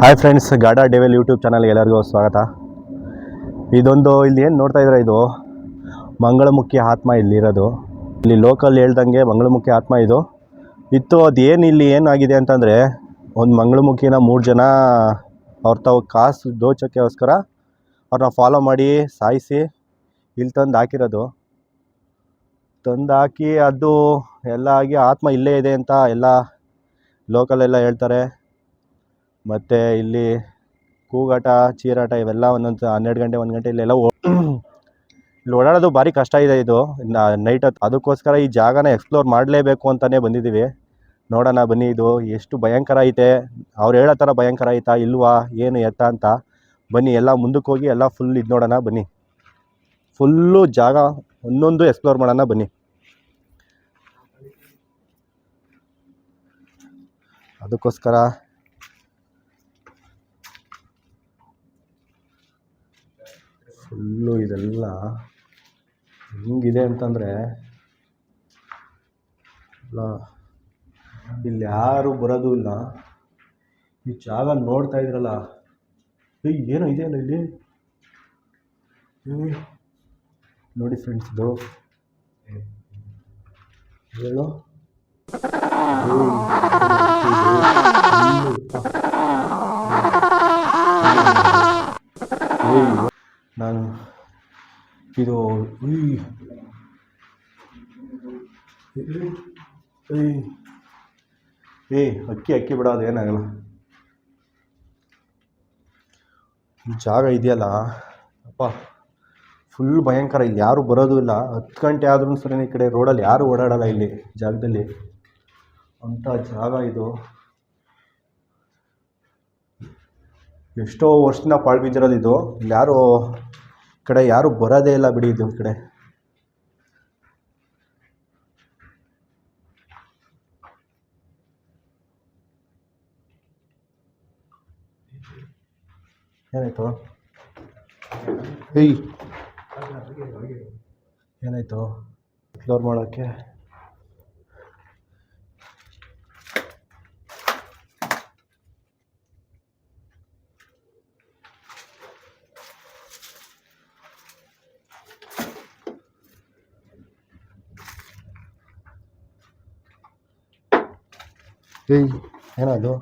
Hi friends ಗಾಡಾ ಡೆವೆಲ್ YouTube ಚಾನಲ್ಗೆ ಎಲ್ಲರಿಗೂ ಸ್ವಾಗತ. ಇದೊಂದು ಇಲ್ಲಿ ಏನು ನೋಡ್ತಾ ಇದ್ರೆ ಇದು? ಮಂಗಳಮುಖಿ ಆತ್ಮ ಇಲ್ಲಿರೋದು. ಇಲ್ಲಿ ಲೋಕಲ್ ಹೇಳ್ದಂಗೆ ಮಂಗಳಮುಖಿ ಆತ್ಮ ಇದು. ಇತ್ತು ಅದು ಏನು ಇಲ್ಲಿ ಏನಾಗಿದೆ ಅಂತಂದರೆ, ಒಂದು ಮಂಗಳಮುಖಿನ ಮೂರು ಜನ ಅವ್ರ ತಾವು ಕಾಸು ದೋಚೋಕ್ಕೋಸ್ಕರ ಅವ್ರನ್ನ ಫಾಲೋ ಮಾಡಿ, ಸಾಯಿಸಿ ಇಲ್ಲಿ ತಂದು ಹಾಕಿರೋದು. ತಂದು ಹಾಕಿ ಅದು ಎಲ್ಲ ಆಗಿ ಆತ್ಮ ಇಲ್ಲೇ ಇದೆ ಅಂತ ಎಲ್ಲ ಲೋಕಲೆಲ್ಲ ಹೇಳ್ತಾರೆ. ಮತ್ತು ಇಲ್ಲಿ ಕೂಗಾಟ, ಚೀರಾಟ ಇವೆಲ್ಲ ಒಂದೊಂದು ಹನ್ನೆರಡು ಗಂಟೆ, ಒಂದು ಗಂಟೆ ಇಲ್ಲೆಲ್ಲ ಇಲ್ಲಿ ಓಡಾಡೋದು ಭಾರಿ ಕಷ್ಟ ಇದೆ ಇದು. ನೈಟ್ ಹೊತ್ತು ಅದಕ್ಕೋಸ್ಕರ ಈ ಜಾಗನ ಎಕ್ಸ್ಪ್ಲೋರ್ ಮಾಡಲೇಬೇಕು ಅಂತಲೇ ಬಂದಿದ್ದೀವಿ ನೋಡೋಣ ಬನ್ನಿ ಇದು. ಎಷ್ಟು ಭಯಂಕರ ಐತೆ. ಅವ್ರು ಹೇಳೋ ಥರ ಭಯಂಕರ ಐತಾ, ಇಲ್ವಾ, ಏನು ಎತ್ತ ಅಂತ. ಬನ್ನಿ, ಎಲ್ಲ ಮುಂದಕ್ಕೆ ಹೋಗಿ ಎಲ್ಲ ಫುಲ್ ಇದು ನೋಡೋಣ ಬನ್ನಿ. ಫುಲ್ಲು ಜಾಗ ಒಂದೊಂದು ಎಕ್ಸ್ಪ್ಲೋರ್ ಮಾಡೋಣ ಬನ್ನಿ. ಅದಕ್ಕೋಸ್ಕರ ಫುಲ್ಲು ಇದೆಲ್ಲ ಹೆಂಗಿದೆ ಅಂತಂದರೆ ಎಲ್ಲ ಇಲ್ಲಿ ಯಾರು ಬರೋದು ಇಲ್ಲ ಈ ಜಾಗ ನೋಡ್ತಾ ಇದ್ರಲ್ಲ ಏಯ್ ಏನೋ ಇದೆಯಲ್ಲ ಇಲ್ಲಿ ನೋಡಿ ಫ್ರೆಂಡ್ಸ್ ಇದು ಹೇಳು ಏಯ್, ಇದು ಫುಲ್ಲು ಏಯ್ ನಾನು ಇದು ಏಯ್ ಏಯ್ ಅಕ್ಕಿ ಅಕ್ಕಿ ಬಿಡ ಏನಾಗಲ್ಲ ಈ ಜಾಗ ಇದೆಯಲ್ಲ ಅಪ್ಪ ಫುಲ್ ಭಯಂಕರ ಇಲ್ಲಿ ಯಾರು ಬರೋದು ಇಲ್ಲ ಹತ್ತು ಗಂಟೆ ಆದ್ರೂ ಸರಿ ಈ ಕಡೆ ರೋಡಲ್ಲಿ ಯಾರು ಓಡಾಡಲ್ಲ ಇಲ್ಲಿ ಜಾಗದಲ್ಲಿ ಅಂಥ ಜಾಗ ಇದು ಎಷ್ಟೋ ವರ್ಷದಿಂದ ಪಾಳು ಬಿದ್ದಿರೋದು ಇದು ಇಲ್ಲಿ ಯಾರು ಈ ಕಡೆ ಯಾರು ಬರೋದೇ ಇಲ್ಲ ಬಿಡಿ ಇದು ಈ ಕಡೆ. ಏನಾಯ್ತು? ಏಯ್. ಏನಾಯ್ತು? ಫ್ಲೋರ್ ಮಾಡೋಕ್ಕೆ? ಏಯ್ ಏನದು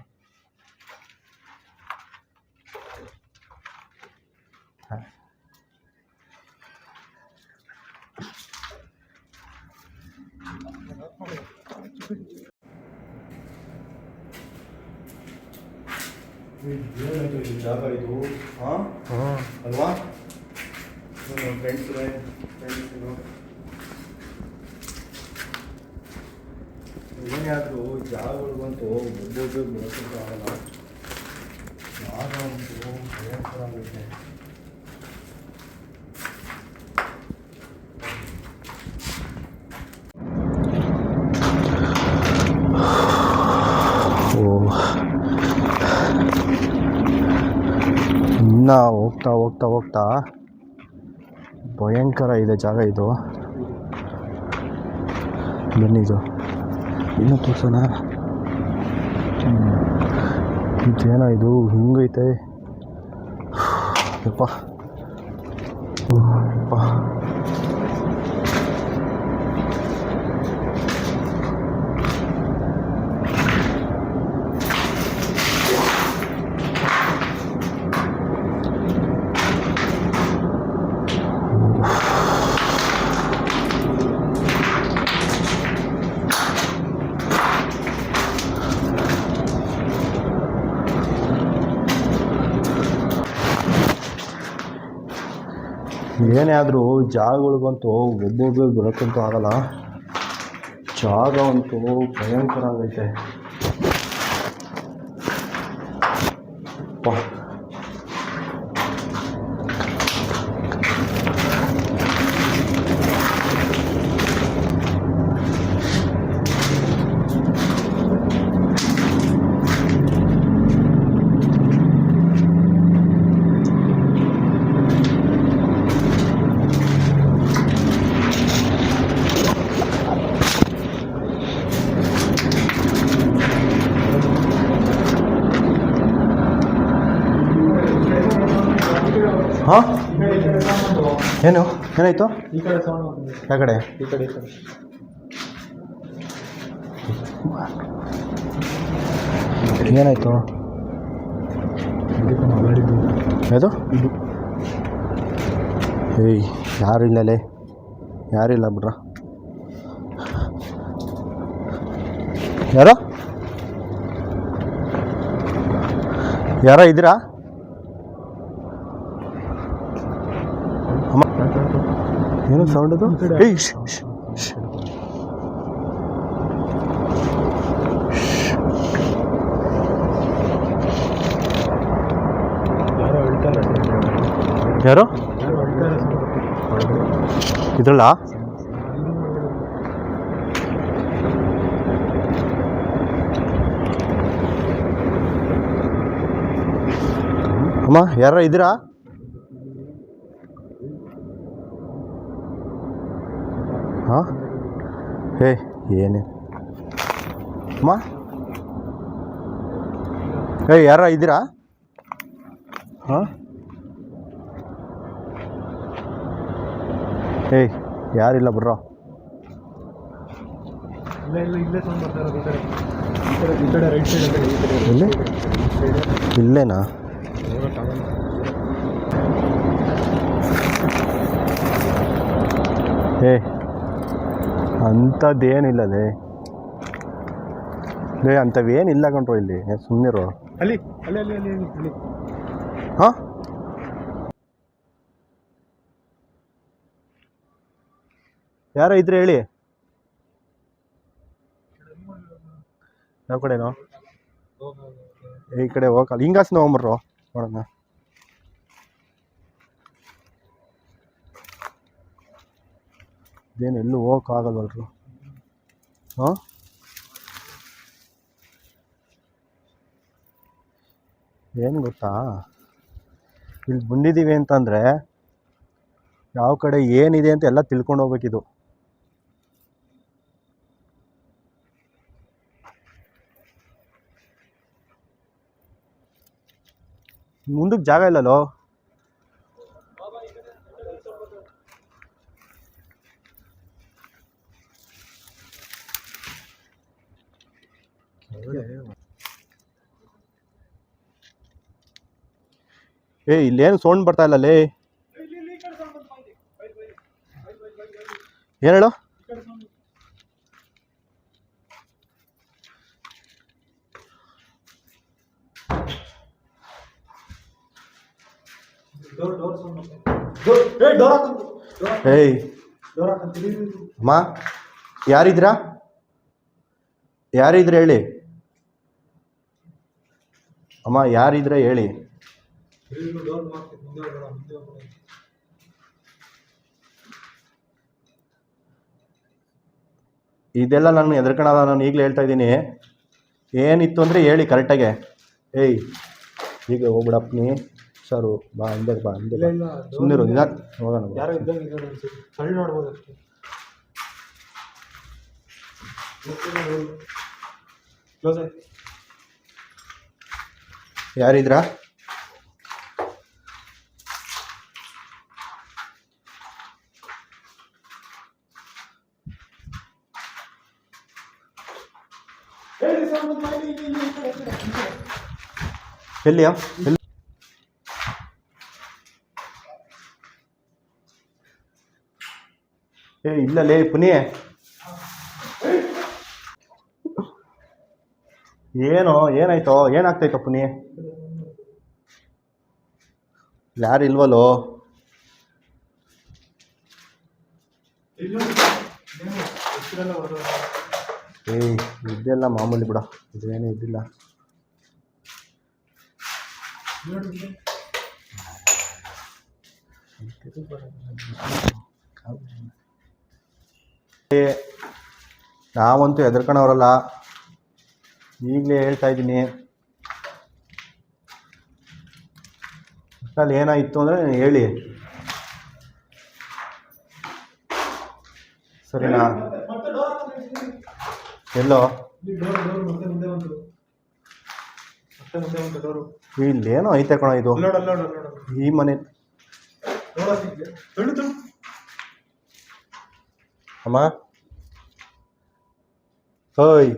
ಜಾಗ ಇದು ಹಾಂ ಹಾಂ ಅಲ್ವಾ ಫ್ರೆಂಡ್ಸ್ ಫ್ರೆಂಡ್ಸ್ ಏನೇ ಆದರೂ ಜಾಗಗಳಿಗಂತೂ ಒಬ್ಬೊಬ್ಬರು ಬೆಳೆಸೋದು ಆಗಲ್ಲ. ಜಾಗ ಒಂದು ಭಯಂಕರ ಆಗುತ್ತೆ. ಇನ್ನು ಹೋಗ್ತಾ ಹೋಗ್ತಾ ಹೋಗ್ತಾ ಭಯಂಕರ ಇದೆ ಜಾಗ ಇದು. ಬನ್ನಿ ಇದು. ಇನ್ನೂ ತೋರ್ಸೋಣ. ಇದೇನೋ ಇದು ಹಿಂಗೈತೆ. ಯಪ್ಪ. ಯಪ್ಪ. ಏನೇ ಆದರೂ ಜಾಗಗಳಿಗಂತೂ ಒಬ್ಬೊಬ್ಬರು ಬರೋಕ್ಕಂತೂ ಆಗಲ್ಲ. ಜಾಗ ಅಂತೂ ಭಯಂಕರ ಆಗೈತೆ. ಏನಾಯಿತು ಈ ಕಡೆ ಯಾವ ಕಡೆ? ಈ ಕಡೆ ಈ ಕಡೆ. ಏನಾಯಿತು? ಯಾವುದು? ಇದು. ಏಯ್ ಯಾರು ಇಲ್ಲಲೇ ಯಾರಿಲ್ಲ ಬಿಡ್ರ? ಯಾರೋ? ಯಾರೋ ಇದ್ದೀರಾ? ಅಮ್ಮ. ಏನು ಸೌಂಡ್ ಅದು? ಯಾರೋ? ಇದ್ರಲ್ಲ? ಅಮ್ಮ ಯಾರ ಇದ್ದೀರಾ ಹಾಂ ಹೇ ಏನೇ. ಅಮ್ಮ. ಏ ಯಾರ ಇದ್ದೀರಾ? ಹಾಂ? ಏಯ್ ಯಾರಿಲ್ಲ ಬಿಡ್ರೋ ಇಲ್ಲ ಇಲ್ಲೇನಾ? ಏ ಅಂಥದ್ದೇನಿಲ್ಲಲೇ ಲೇ ಅಂಥವೇನಿಲ್ಲ ಕಣ್ರೋ ಇಲ್ಲಿ. ಸುಮ್ಮನಿರು ಅಲ್ಲಿ ಅಲ್ಲಿ ಅಲ್ಲಿ ಅಲ್ಲಿ ಅಲ್ಲಿ ಅಲ್ಲಿ. ಹಾಂ? ಯಾರೋ ಇದ್ರೆ ಹೇಳಿ? ಯಾವ ಕಡೆನೋ? ಈ ಕಡೆ ಹೋಗಲ್ಲ ಹಿಂಗಾಸ್ನ ಹೋಗ್ಬರ್ರೋ. ನೋಡೋಣ. ಇದೇನು ಎಲ್ಲೂ ಹೋಗೋಕ್ಕಾಗಲ್ವಲ್ರು ಹಾಂ? ಏನು ಗೊತ್ತಾ? ಇಲ್ಲಿ ಬಂದಿದ್ದೀವಿ ಅಂತಂದರೆ ಯಾವ ಕಡೆ ಏನಿದೆ ಅಂತ ಎಲ್ಲ ತಿಳ್ಕೊಂಡು ಹೋಗ್ಬೇಕಿದು. ಮುಂದಕ್ಕೆ ಜಾಗ ಇಲ್ಲಲ್ಲೋ? ಏ, ಇಲ್ಲೇನು ಸೌಂಡ್ ಬರ್ತಾ ಇಲ್ಲ, ಲೇ. ಏನು ಹೇಳು? ಅಮ್ಮ ಯಾರಿದ್ರಾ ಯಾರಿದ್ರೆ ಹೇಳಿ? ಅಮ್ಮ, ಯಾರಿದ್ರೆ ಹೇಳಿ? ಡೋರ್ ಮಾಡ್ತೀನಿ ಮುಂದೆ ಹೋಗೋಣ ಮುಂದೆ ಹೋಗೋಣ ಇದೆಲ್ಲ ನಾನು ಎದ್ರಕಣಲ್ಲ ನಾನು ಈಗಲೇ ಹೇಳ್ತಾ ಇದ್ದೀನಿ. ಏನಿತ್ತು ಅಂದರೆ ಹೇಳಿ ಕರೆಕ್ಟಾಗೆ ಏಯ್ ಈಗ ಹೋಗ್ಬಿಡಪ್ಪ ನೀ. ಸರು ಬಾ ಹಿಂದೆ ಬಾ ಹಿಂದೆ ಸುಮ್ಮನೆ ಇಲ್ಲ ಹೋಗೋಣ ಬಾ. ಯಾರೋ ಇದ್ದಂಗೆ ಇದ್ದಾರೆ ಅನ್ಸುತ್ತೆ. ತಳ್ಳಿ ನೋಡ್ಬೋದು ಅಷ್ಟೇ. ಕ್ಲೋಸ್ ಆಯ್ತು ಯಾರಿದ್ರಾ? ಎಲ್ಲಿಯಾ? ಎಲ್ಲಿ? ಏ, ಇಲ್ಲ ಲೇ, ಪುನಿ. ಏನೋ, ಏನಾಯ್ತೋ ಏನಾಗ್ತೈತೋ ಪುನಿ? ಯಾರು ಇಲ್ವಲ್ಲೋ? ಏಯ್ ಇದೆಲ್ಲ ಮಾಮೂಲಿ ಬಿಡ. ಇದೇನು ಇದ್ದಿಲ್ಲ. ನಾವಂತೂ ಹೆದರ್ಕೊಳವ್ರಲ್ಲ ಈಗಲೇ ಹೇಳ್ತಾ ಇದ್ದೀನಿ. ಅಲ್ಲಿ ಏನಾಯಿತು ಅಂದರೆ ಹೇಳಿ. ಸರಿನಾ? ಎಲ್ಲೋ ಡೋರ್ ಡೋರ್ ಮತ್ತೆ ಮುಂದೆ ಬಂತು ಮತ್ತೆ ಮುಂದೆ ಬಂತು ಡೋರು ಇಲ್ಲೇನೋ ಐತೆ ಕಣ ಇದು. ಈ ಮನೆ. ಅಮ್ಮ. ಓಯ್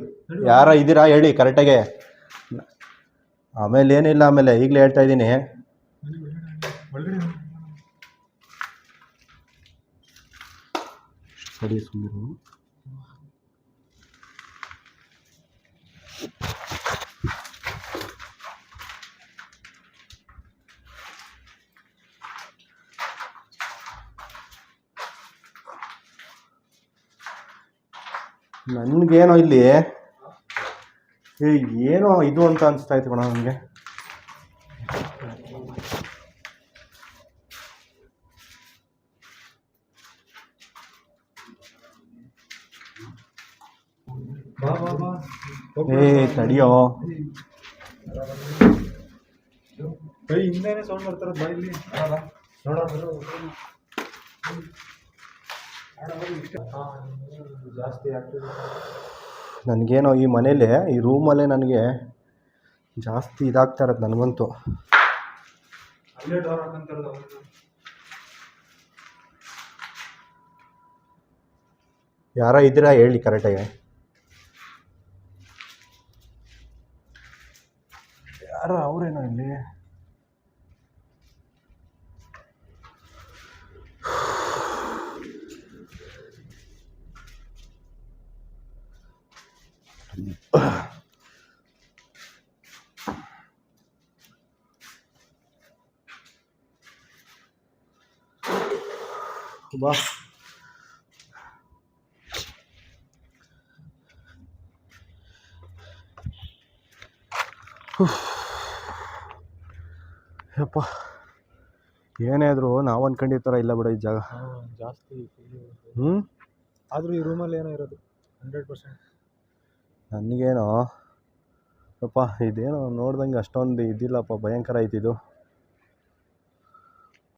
ಯಾರ ಇದ್ದೀರಾ ಹೇಳಿ ಕರೆಕ್ಟಾಗೆ. ಆಮೇಲೆ ಏನಿಲ್ಲ ಆಮೇಲೆ ಈಗಲೇ ಹೇಳ್ತಾ ಇದ್ದೀನಿ. ಸರಿ ಸುಮ್ಮನೆ ನನಗೇನೋ ಇಲ್ಲಿ. ಏನೋ ಇದು ಅಂತ ಅನಿಸ್ತಾ ಇತ್ತು ಕಣ ನನಗೆ. ಏ, ತಡಿಯೋ. ಹಿಂದೆನೆ ಸೌಂಡ್ ಬರ್ತಾರ ಇಲ್ಲಿ. ಆಗ್ತದೆ ನನಗೇನೋ ಈ ಮನೇಲಿ ಈ ರೂಮಲ್ಲೇ ನನಗೆ ಜಾಸ್ತಿ ಇದಾಗ್ತಾ ಇರೋದು ನನಗಂತೂ. ಯಾರ ಇದ್ದೀರಾ ಹೇಳಿ ಕರೆಕ್ಟಾಗಿ. ಯಾರ ಅವರೇನೋ ಇಲ್ಲಿ? ಬಾ ಯಪ್ಪ. ಏನೇ ಆದರೂ ನಾವು ಅನ್ಕೊಂಡಿರೋ ಥರ ಇಲ್ಲ ಬಿಡ ಈ ಜಾಗ. ಜಾಸ್ತಿ ಹ್ಞೂ ಆದರೂ ಈ ರೂಮಲ್ಲಿ ಏನೋ ಇರೋದು ಹಂಡ್ರೆಡ್ ಪರ್ಸೆಂಟ್ ನನಗೇನೋ ಪಾಪ ಇದೇನೋ ನೋಡ್ದಂಗೆ ಅಷ್ಟೊಂದು ಇದಿಲ್ಲಪ್ಪ ಭಯಂಕರ ಐತಿದು